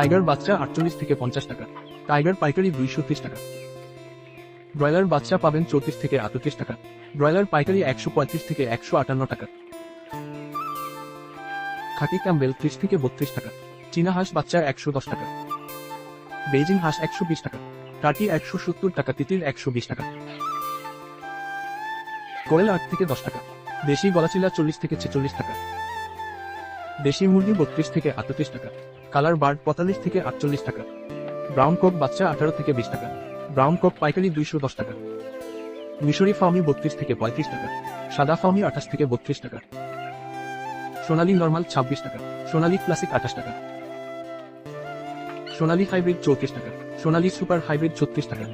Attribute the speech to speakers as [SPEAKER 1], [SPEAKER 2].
[SPEAKER 1] Tiger বাচ্চা আটচল্লিশ থেকে পঞ্চাশ টাকা, টাইগার পাইকারি দুইশো ত্রিশ টাকা। ব্রয়লার বাচ্চা পাবেন চৌত্রিশ থেকে আটত্রিশ টাকা, ব্রয়লার পাইকারি একশো পঁয়ত্রিশ থেকে একশো আটান্ন টাকা। খাকি ক্যাম্বেল ত্রিশ থেকে বত্রিশ টাকা, চীনা হাঁস বাচ্চা একশো দশ টাকা বেজিং হাঁস একশো বিশ টাকা, টার্কি একশো সত্তর টাকা, তিতির একশো বিশ টাকা। কোয়েল আট থেকে দশ টাকা, দেশি গলাচিলা চল্লিশ থেকে ছেচল্লিশ টাকা, দেশি মুরগি বত্রিশ থেকে আটত্রিশ টাকা কালার বার্ড পঁয়তাল্লিশ থেকে আটচল্লিশ টাকা। ব্রাউন কোক বাচ্চা আঠারো থেকে বিশ টাকা। ব্রাউন কোক পাইকারি দুইশো দশ টাকা। মিশরি ফার্মি বত্রিশ থেকে পঁয়ত্রিশ টাকা। সাদা ফার্মি আঠাশ থেকে বত্রিশ টাকা। সোনালী নর্মাল ছাব্বিশ টাকা। সোনালী ক্লাসিক আঠাশ টাকা। সোনালী হাইব্রিড চৌত্রিশ টাকা। সোনালী সুপার হাইব্রিড ছত্রিশ টাকা।